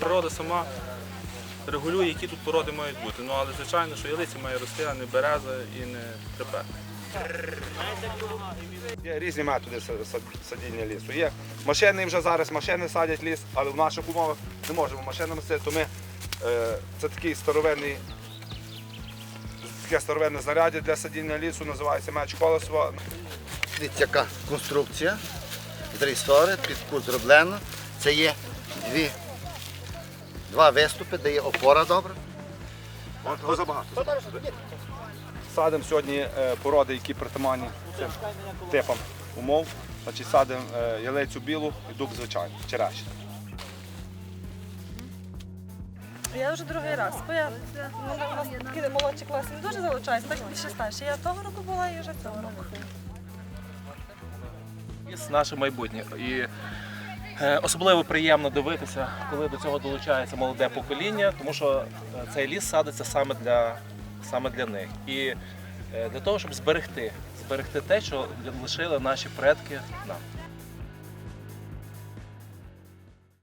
природа сама регулює, які тут породи мають бути. Ну але звичайно, що ялиця має рости, а не береза і не трепет. Є різні методи са- са- садіння лісу. Є машини вже зараз машини садять ліс, але в наших умовах не можемо машинами садити. То ми, е, це такий старовинний, таке старовинне знаряддя для садіння лісу, називається меч колесова. Дивіться, яка конструкція. Три стори, під кут зроблено. Це є дві, два виступи, де є опора добра. Садимо сьогодні е, породи, які притаманні цим типам умов. Значить, садимо е, ялицю білу і дуб звичайний, черешню. Я вже другий раз. Бо я ну, у нас такі молодші класи не дуже залучаються, так більше старші. Я того року була і вже цього року. Наше майбутнє. І особливо приємно дивитися, коли до цього долучається молоде покоління, тому що е, цей ліс садиться саме для, саме для них. І е, для того, щоб зберегти, зберегти те, що лишили наші предки нам.